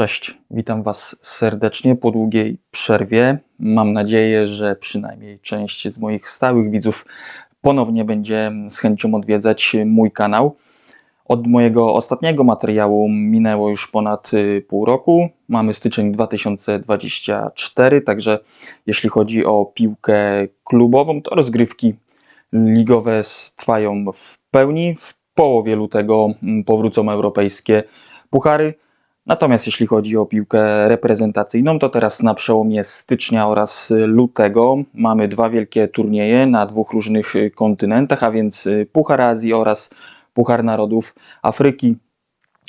Cześć, witam Was serdecznie po długiej przerwie. Mam nadzieję, że przynajmniej część z moich stałych widzów ponownie będzie z chęcią odwiedzać mój kanał. Od mojego ostatniego materiału minęło już ponad y, pół roku. Mamy styczeń 2024, także jeśli chodzi o piłkę klubową, to rozgrywki ligowe trwają w pełni. W połowie lutego mm, powrócą europejskie puchary. Natomiast jeśli chodzi o piłkę reprezentacyjną, to teraz na przełomie stycznia oraz lutego mamy dwa wielkie turnieje na dwóch różnych kontynentach, a więc Puchar Azji oraz Puchar Narodów Afryki.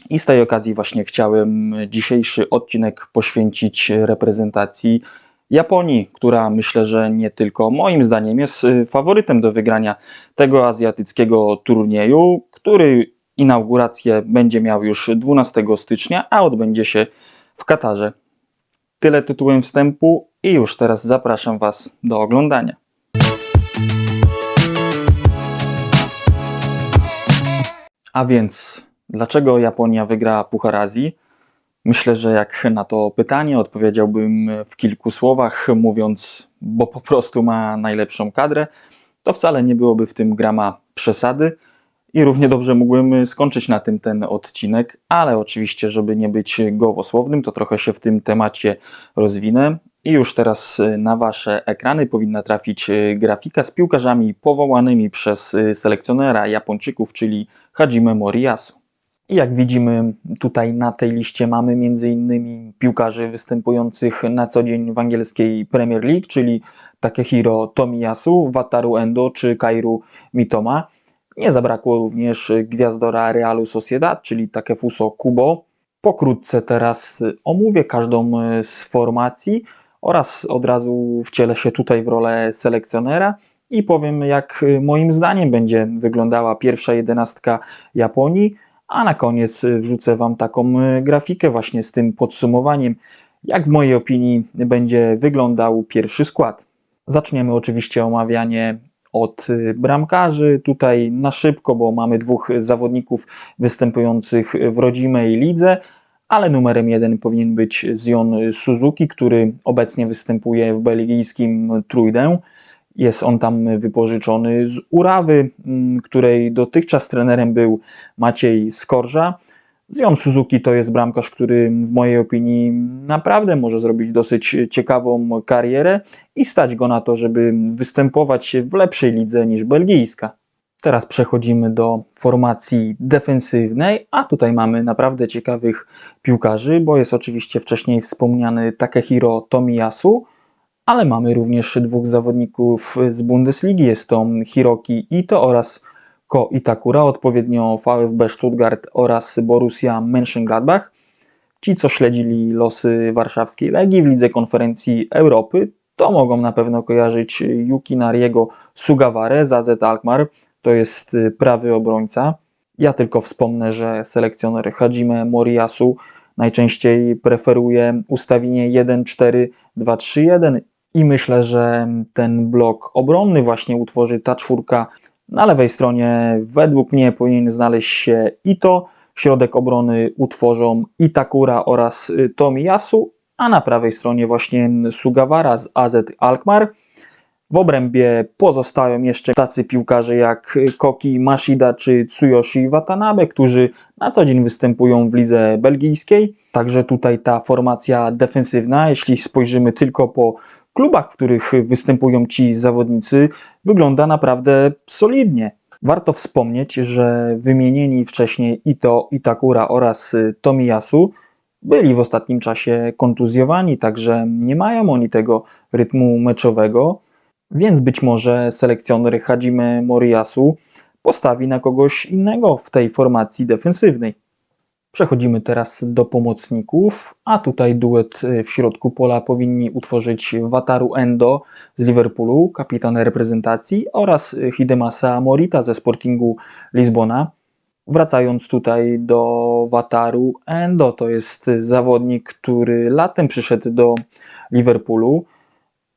I z tej okazji właśnie chciałem dzisiejszy odcinek poświęcić reprezentacji Japonii, która myślę, że nie tylko moim zdaniem jest faworytem do wygrania tego azjatyckiego turnieju, który inaugurację będzie miał już 12 stycznia, a odbędzie się w Katarze. Tyle tytułem wstępu i już teraz zapraszam Was do oglądania. A więc, dlaczego Japonia wygra Puchar Azji? Myślę, że jak na to pytanie odpowiedziałbym w kilku słowach, mówiąc, bo po prostu ma najlepszą kadrę, to wcale nie byłoby w tym grama przesady. I równie dobrze mógłbym skończyć na tym ten odcinek, ale oczywiście, żeby nie być gołosłownym, to trochę się w tym temacie rozwinę. I już teraz na Wasze ekrany powinna trafić grafika z piłkarzami powołanymi przez selekcjonera Japończyków, czyli Hajime Moriyasu. I jak widzimy tutaj na tej liście mamy m.in. piłkarzy występujących na co dzień w angielskiej Premier League, czyli Takehiro Tomiyasu, Wataru Endo czy Kairu Mitoma. Nie zabrakło również gwiazdora Realu Sociedad, czyli Takefuso Kubo. Pokrótce teraz omówię każdą z formacji oraz od razu wcielę się tutaj w rolę selekcjonera i powiem jak moim zdaniem będzie wyglądała pierwsza jedenastka Japonii, a na koniec wrzucę Wam taką grafikę właśnie z tym podsumowaniem, jak w mojej opinii będzie wyglądał pierwszy skład. Zaczniemy oczywiście omawianie od y, bramkarzy. Tutaj na szybko, bo mamy dwóch zawodników występujących w rodzimej lidze, ale numerem jeden powinien być Zion Suzuki, który obecnie występuje w belgijskim Trójdę. Jest on tam wypożyczony z Urawy, której dotychczas trenerem był Maciej Skorża. Zion Suzuki to jest bramkarz, który w mojej opinii naprawdę może zrobić dosyć ciekawą karierę i stać go na to, żeby występować w lepszej lidze niż belgijska. Teraz przechodzimy do formacji defensywnej, a tutaj mamy naprawdę ciekawych piłkarzy, bo jest oczywiście wcześniej wspomniany Takehiro Tomiyasu, ale mamy również dwóch zawodników z Bundesligi, jest to Hiroki Ito oraz Ko Itakura, odpowiednio VfB Stuttgart oraz Borussia Mönchengladbach. Ci, co śledzili losy warszawskiej Legii w Lidze Konferencji Europy, to mogą na pewno kojarzyć Yuki Nariego Sugaware z AZ Alkmaar. To jest y, prawy obrońca. Ja tylko wspomnę, że selekcjoner Hajime Moriyasu najczęściej preferuje ustawienie 1-4-2-3-1 i myślę, że ten blok obronny właśnie utworzy ta czwórka na lewej stronie według mnie powinien znaleźć się Ito, środek obrony utworzą Itakura oraz y, Tomiyasu, a na prawej stronie właśnie Sugawara z AZ Alkmaar. W obrębie pozostają jeszcze tacy piłkarze jak Koki Mashida czy Tsuyoshi Watanabe, którzy na co dzień występują w lidze belgijskiej. Także tutaj ta formacja defensywna, jeśli spojrzymy tylko po klubach, w których występują ci zawodnicy, wygląda naprawdę solidnie. Warto wspomnieć, że wymienieni wcześniej Ito, Itakura oraz Tomiyasu byli w ostatnim czasie kontuzjowani, także nie mają oni tego rytmu meczowego, więc być może selekcjoner Hajime Moriyasu postawi na kogoś innego w tej formacji defensywnej. Przechodzimy teraz do pomocników, a tutaj duet y, w środku pola powinni utworzyć Wataru Endo z Liverpoolu, kapitan reprezentacji oraz Hidemasa Morita ze Sportingu Lizbona. Wracając tutaj do Wataru Endo, to jest zawodnik, który latem przyszedł do Liverpoolu.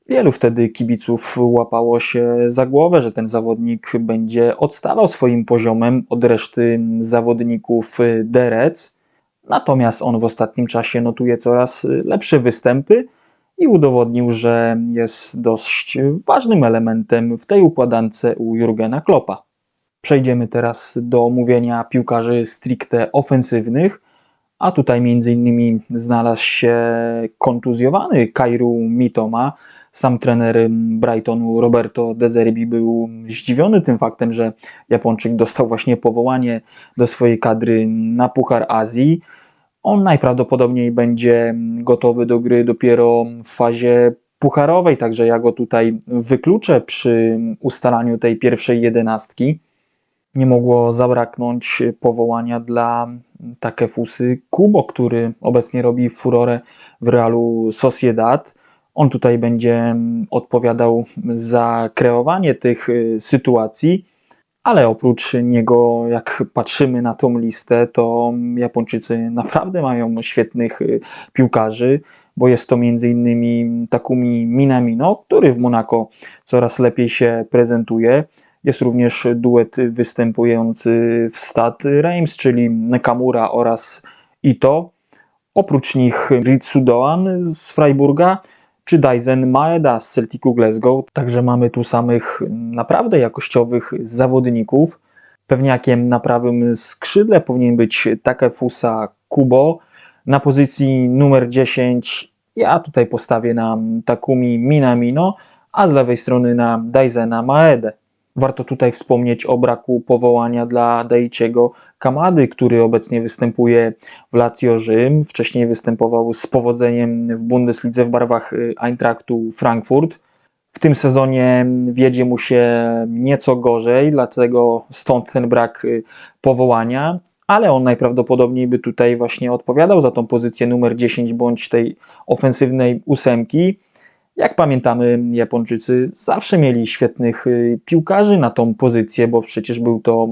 Wielu wtedy kibiców łapało się za głowę, że ten zawodnik będzie odstawał swoim poziomem od reszty zawodników Derec. Natomiast on w ostatnim czasie notuje coraz lepsze występy i udowodnił, że jest dość ważnym elementem w tej układance u Jurgena Kloppa. Przejdziemy teraz do omówienia piłkarzy stricte ofensywnych, a tutaj innymi znalazł się kontuzjowany Kairu Mitoma. Sam trener Brightonu Roberto De Zerbi był zdziwiony tym faktem, że Japończyk dostał właśnie powołanie do swojej kadry na Puchar Azji. On najprawdopodobniej będzie gotowy do gry dopiero w fazie pucharowej, także ja go tutaj wykluczę przy ustalaniu tej pierwszej jedenastki. Nie mogło zabraknąć powołania dla Takefusy Kubo, który obecnie robi furorę w Realu Sociedad. On tutaj będzie odpowiadał za kreowanie tych y, sytuacji, ale oprócz niego, jak patrzymy na tą listę, to Japończycy naprawdę mają świetnych y, piłkarzy, bo jest to m.in. Takumi Minamino, który w Monako coraz lepiej się prezentuje. Jest również duet występujący w Stade Reims, czyli Nakamura oraz Ito. Oprócz nich Ritsu Doan z Freiburga czy Daisen Maeda z Celticu Glasgow. Także mamy tu samych naprawdę jakościowych zawodników. Pewniakiem na prawym skrzydle powinien być Takefusa Kubo. Na pozycji numer 10 ja tutaj postawię na Takumi Minamino, a z lewej strony na Daisena Maede. Warto tutaj wspomnieć o braku powołania dla Daichiego Kamady, który obecnie występuje w Lazio Rzym. Wcześniej występował z powodzeniem w Bundeslidze w barwach y, Eintrachtu Frankfurt. W tym sezonie wiedzie mu się nieco gorzej, dlatego stąd ten brak y, powołania, ale on najprawdopodobniej by tutaj właśnie odpowiadał za tą pozycję numer 10 bądź tej ofensywnej ósemki. Jak pamiętamy, Japończycy zawsze mieli świetnych y, piłkarzy na tą pozycję, bo przecież był to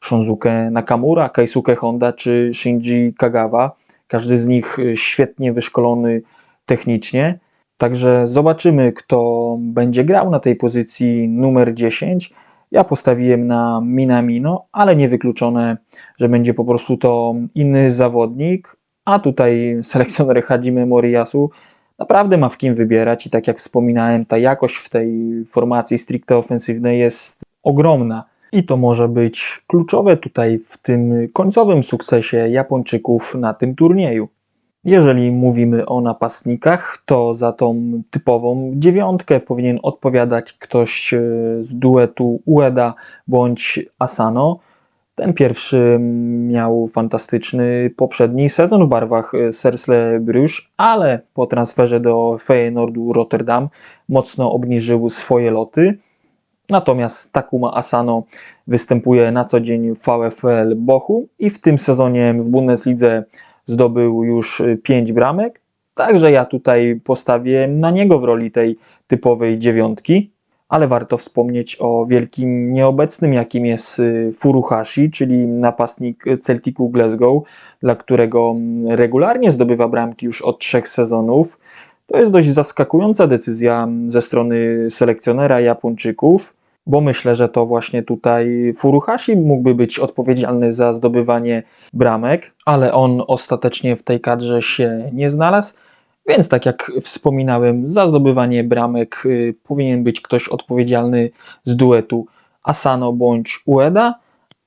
Shonzuke Nakamura, Keisuke Honda czy Shinji Kagawa. Każdy z nich y, świetnie wyszkolony technicznie. Także zobaczymy, kto będzie grał na tej pozycji numer 10. Ja postawiłem na Minamino, ale niewykluczone, że będzie po prostu to inny zawodnik. A tutaj selekcjoner Hajime Moriyasu naprawdę ma w kim wybierać i tak jak wspominałem, ta jakość w tej formacji stricte ofensywnej jest ogromna. I to może być kluczowe tutaj w tym końcowym sukcesie Japończyków na tym turnieju. Jeżeli mówimy o napastnikach, to za tą typową dziewiątkę powinien odpowiadać ktoś z duetu Ueda bądź Asano. Ten pierwszy miał fantastyczny poprzedni sezon w barwach Sersle Bruges, ale po transferze do Feyenoordu Rotterdam mocno obniżył swoje loty. Natomiast Takuma Asano występuje na co dzień w VfL Bochum i w tym sezonie w Bundeslidze zdobył już 5 bramek. Także ja tutaj postawię na niego w roli tej typowej dziewiątki ale warto wspomnieć o wielkim nieobecnym, jakim jest y, Furuhashi, czyli napastnik Celticu Glasgow, dla którego mm, regularnie zdobywa bramki już od trzech sezonów. To jest dość zaskakująca decyzja mm, ze strony selekcjonera Japończyków, bo myślę, że to właśnie tutaj Furuhashi mógłby być odpowiedzialny za zdobywanie bramek, ale on ostatecznie w tej kadrze się nie znalazł. Więc tak jak wspominałem, za zdobywanie bramek y, powinien być ktoś odpowiedzialny z duetu Asano bądź Ueda,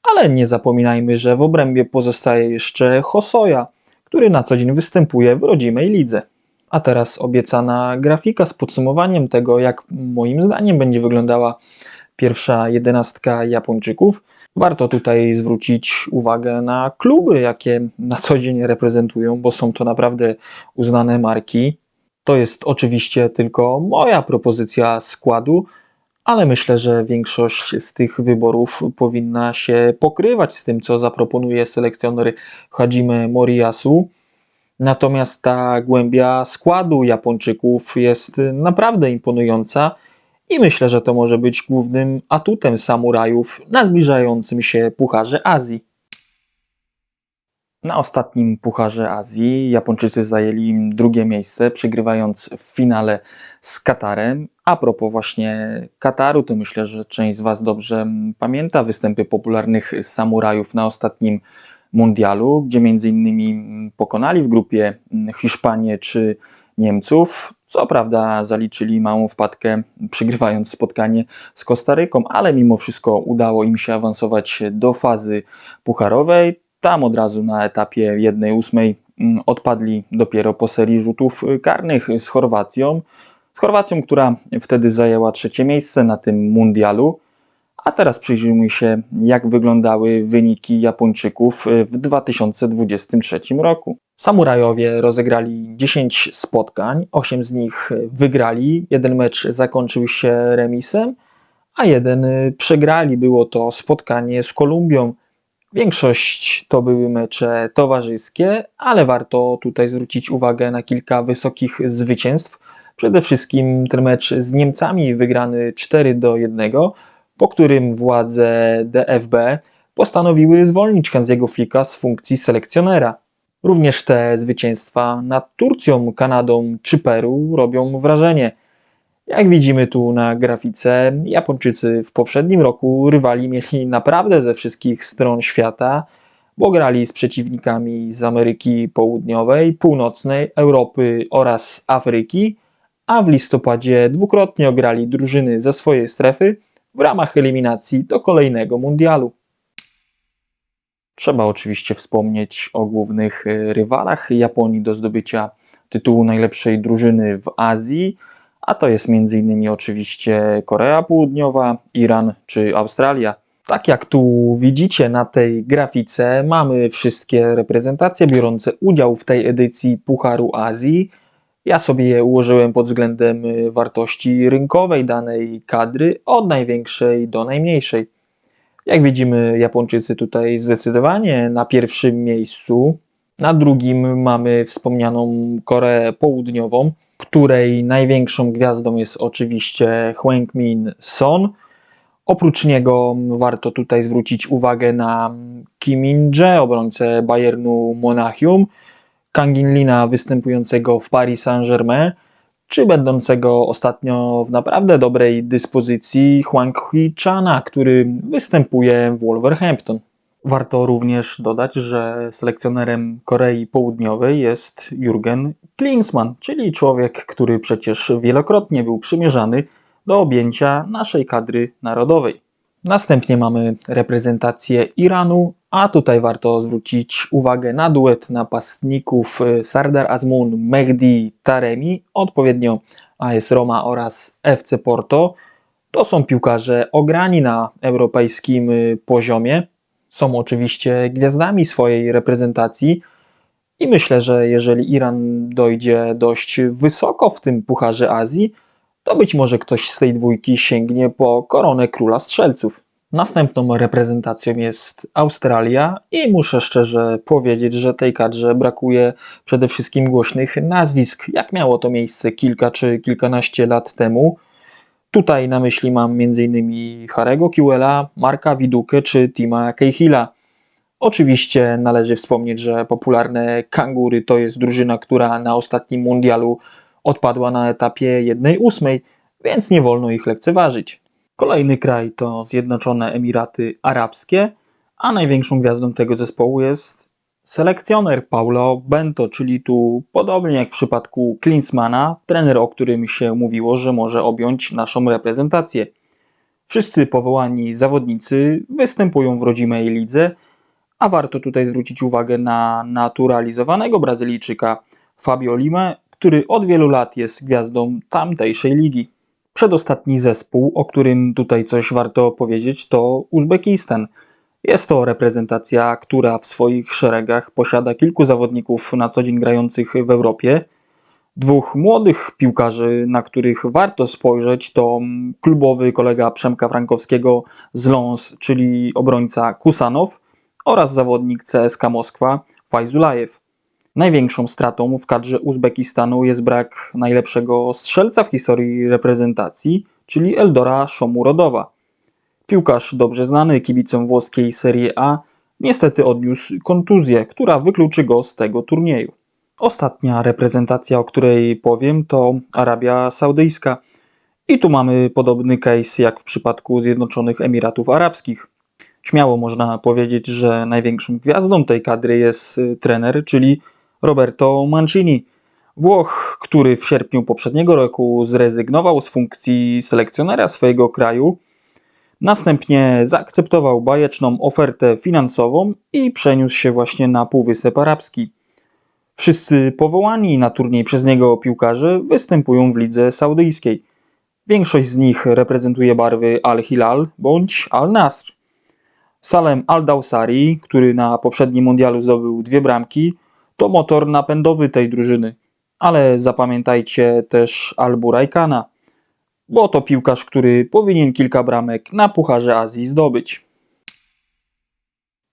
ale nie zapominajmy, że w obrębie pozostaje jeszcze Hosoya, który na co dzień występuje w rodzimej lidze. A teraz obiecana grafika z podsumowaniem tego, jak moim zdaniem będzie wyglądała pierwsza jedenastka Japończyków. Warto tutaj zwrócić uwagę na kluby, jakie na co dzień reprezentują, bo są to naprawdę uznane marki. To jest oczywiście tylko moja propozycja składu, ale myślę, że większość z tych wyborów powinna się pokrywać z tym, co zaproponuje selekcjoner Hajime Moriyasu. Natomiast ta głębia składu Japończyków jest naprawdę imponująca i myślę, że to może być głównym atutem samurajów na zbliżającym się Pucharze Azji. Na ostatnim Pucharze Azji Japończycy zajęli drugie miejsce, przegrywając w finale z Katarem. A propos właśnie Kataru, to myślę, że część z Was dobrze pamięta występy popularnych samurajów na ostatnim mundialu, gdzie mm, pokonali w grupie Hiszpanię czy Niemców. Co prawda zaliczyli małą wpadkę, przygrywając spotkanie z Kostaryką, ale mimo wszystko udało im się awansować do fazy pucharowej. Tam od razu na etapie 1-8 mm, odpadli dopiero po serii rzutów karnych z Chorwacją. Z Chorwacją, która wtedy zajęła trzecie miejsce na tym mundialu. A teraz przyjrzyjmy się, jak wyglądały wyniki Japończyków w 2023 roku. Samurajowie rozegrali 10 spotkań, 8 z nich wygrali, jeden mecz zakończył się remisem, a jeden przegrali. Było to spotkanie z Kolumbią. Większość to były mecze towarzyskie, ale warto tutaj zwrócić uwagę na kilka wysokich zwycięstw. Przede wszystkim ten mecz z Niemcami wygrany 4 do 1 po którym władze DFB postanowiły zwolnić Hansiego Flicka z funkcji selekcjonera. Również te zwycięstwa nad Turcją, Kanadą czy Peru robią wrażenie. Jak widzimy tu na grafice, Japończycy w poprzednim roku rywali mieli naprawdę ze wszystkich stron świata, bo grali z przeciwnikami z Ameryki Południowej, Północnej, Europy oraz Afryki, a w listopadzie dwukrotnie ograli drużyny ze swojej strefy w ramach eliminacji do kolejnego mundialu. Trzeba oczywiście wspomnieć o głównych y, rywalach Japonii do zdobycia tytułu najlepszej drużyny w Azji, a to jest m.in. oczywiście Korea Południowa, Iran czy Australia. Tak jak tu widzicie na tej grafice, mamy wszystkie reprezentacje biorące udział w tej edycji Pucharu Azji. Ja sobie je ułożyłem pod względem y, wartości rynkowej danej kadry, od największej do najmniejszej. Jak widzimy, Japończycy tutaj zdecydowanie na pierwszym miejscu. Na drugim mamy wspomnianą Koreę Południową, której największą gwiazdą jest oczywiście Hwang-min Son. Oprócz niego warto tutaj zwrócić uwagę na Kim Min-jae, obrońcę Bayernu Monachium, Kangin Lina występującego w Paris Saint-Germain, czy będącego ostatnio w naprawdę dobrej dyspozycji Hwang Hee-chana, który występuje w Wolverhampton. Warto również dodać, że selekcjonerem Korei Południowej jest Jürgen Klinsmann, czyli człowiek, który przecież wielokrotnie był przymierzany do objęcia naszej kadry narodowej. Następnie mamy reprezentację Iranu, a tutaj warto zwrócić uwagę na duet napastników y, Sardar Azmun, Mehdi Taremi, odpowiednio AS Roma oraz FC Porto. To są piłkarze ograni na europejskim y, poziomie. Są oczywiście gwiazdami swojej reprezentacji i myślę, że jeżeli Iran dojdzie dość wysoko w tym Pucharze Azji, to być może ktoś z tej dwójki sięgnie po koronę króla strzelców. Następną reprezentacją jest Australia i muszę szczerze powiedzieć, że tej kadrze brakuje przede wszystkim głośnych nazwisk, jak miało to miejsce kilka czy kilkanaście lat temu. Tutaj na myśli mam m.in. Harego Kiwela, Marka Widukę czy Tima Cahilla. Oczywiście należy wspomnieć, że popularne Kangury to jest drużyna, która na ostatnim mundialu odpadła na etapie 1-8, więc nie wolno ich lekceważyć. Kolejny kraj to Zjednoczone Emiraty Arabskie, a największą gwiazdą tego zespołu jest selekcjoner Paulo Bento, czyli tu podobnie jak w przypadku Klinsmana, trener, o którym się mówiło, że może objąć naszą reprezentację. Wszyscy powołani zawodnicy występują w rodzimej lidze, a warto tutaj zwrócić uwagę na naturalizowanego Brazylijczyka Fabio Lima, który od wielu lat jest gwiazdą tamtejszej ligi. Przedostatni zespół, o którym tutaj coś warto powiedzieć, to Uzbekistan. Jest to reprezentacja, która w swoich szeregach posiada kilku zawodników na co dzień grających w Europie. Dwóch młodych piłkarzy, na których warto spojrzeć, to klubowy kolega Przemka Frankowskiego z Lons, czyli obrońca Kusanow oraz zawodnik CSK Moskwa Fajzulajew. Największą stratą w kadrze Uzbekistanu jest brak najlepszego strzelca w historii reprezentacji, czyli Eldora Szomurodowa. Piłkarz dobrze znany kibicom włoskiej Serie A niestety odniósł kontuzję, która wykluczy go z tego turnieju. Ostatnia reprezentacja, o której powiem, to Arabia Saudyjska. I tu mamy podobny case jak w przypadku Zjednoczonych Emiratów Arabskich. Śmiało można powiedzieć, że największą gwiazdą tej kadry jest trener, czyli Roberto Mancini. Włoch, który w sierpniu poprzedniego roku zrezygnował z funkcji selekcjonera swojego kraju, następnie zaakceptował bajeczną ofertę finansową i przeniósł się właśnie na Półwysep Arabski. Wszyscy powołani na turniej przez niego piłkarze występują w lidze saudyjskiej. Większość z nich reprezentuje barwy Al-Hilal bądź Al-Nasr. Salem Al-Dawsari, który na poprzednim mundialu zdobył dwie bramki, to motor napędowy tej drużyny. Ale zapamiętajcie też Al-Burajkana, bo to piłkarz, który powinien kilka bramek na Pucharze Azji zdobyć.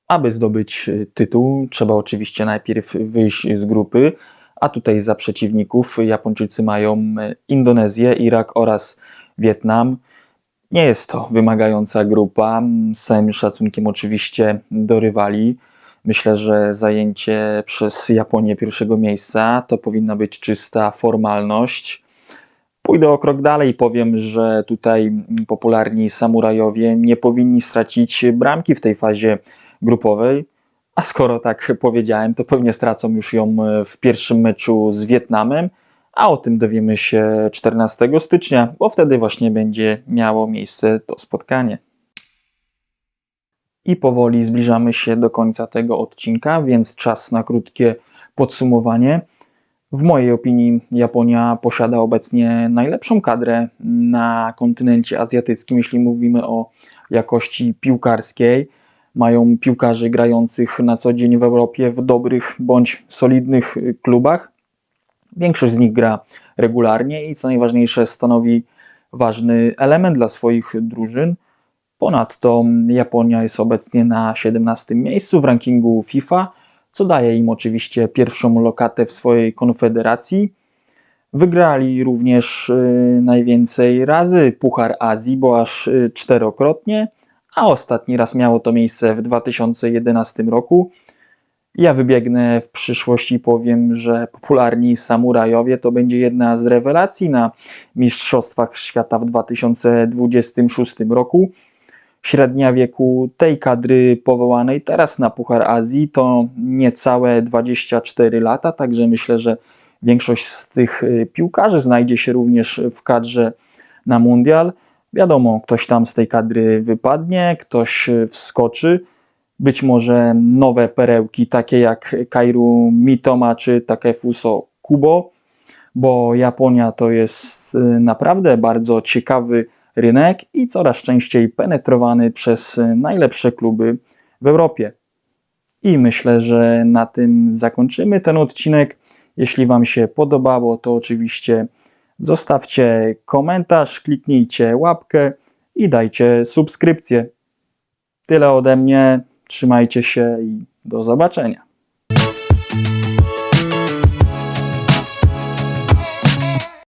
Aby zdobyć y, tytuł, trzeba oczywiście najpierw wyjść z grupy, a tutaj za przeciwników Japończycy mają y, Indonezję, Irak oraz Wietnam. Nie jest to wymagająca grupa, z całym szacunkiem oczywiście do rywali. Myślę, że zajęcie przez Japonię pierwszego miejsca to powinna być czysta formalność. Pójdę o krok dalej i powiem, że tutaj popularni samurajowie nie powinni stracić bramki w tej fazie grupowej. A skoro tak powiedziałem, to pewnie stracą już ją w pierwszym meczu z Wietnamem, a o tym dowiemy się 14 stycznia, bo wtedy właśnie będzie miało miejsce to spotkanie. I powoli zbliżamy się do końca tego odcinka, więc czas na krótkie podsumowanie. W mojej opinii Japonia posiada obecnie najlepszą kadrę na kontynencie azjatyckim, jeśli mówimy o jakości piłkarskiej. Mają piłkarzy grających na co dzień w Europie w dobrych bądź solidnych klubach. Większość z nich gra regularnie i co najważniejsze stanowi ważny element dla swoich drużyn. Ponadto Japonia jest obecnie na 17 miejscu w rankingu FIFA, co daje im oczywiście pierwszą lokatę w swojej konfederacji. Wygrali również y, najwięcej razy Puchar Azji, bo aż y, czterokrotnie, a ostatni raz miało to miejsce w 2011 roku. Ja wybiegnę w przyszłości powiem, że popularni samurajowie to będzie jedna z rewelacji na Mistrzostwach Świata w 2026 roku. Średnia wieku tej kadry powołanej teraz na Puchar Azji to niecałe 24 lata, także myślę, że większość z tych y, piłkarzy znajdzie się również w kadrze na Mundial. Wiadomo, ktoś tam z tej kadry wypadnie, ktoś y, wskoczy. Być może nowe perełki, takie jak Kairu Mitoma czy Takefuso Kubo, bo Japonia to jest y, naprawdę bardzo ciekawy rynek i coraz częściej penetrowany przez najlepsze kluby w Europie. I myślę, że na tym zakończymy ten odcinek. Jeśli Wam się podobało, to oczywiście zostawcie komentarz, kliknijcie łapkę i dajcie subskrypcję. Tyle ode mnie. Trzymajcie się i do zobaczenia.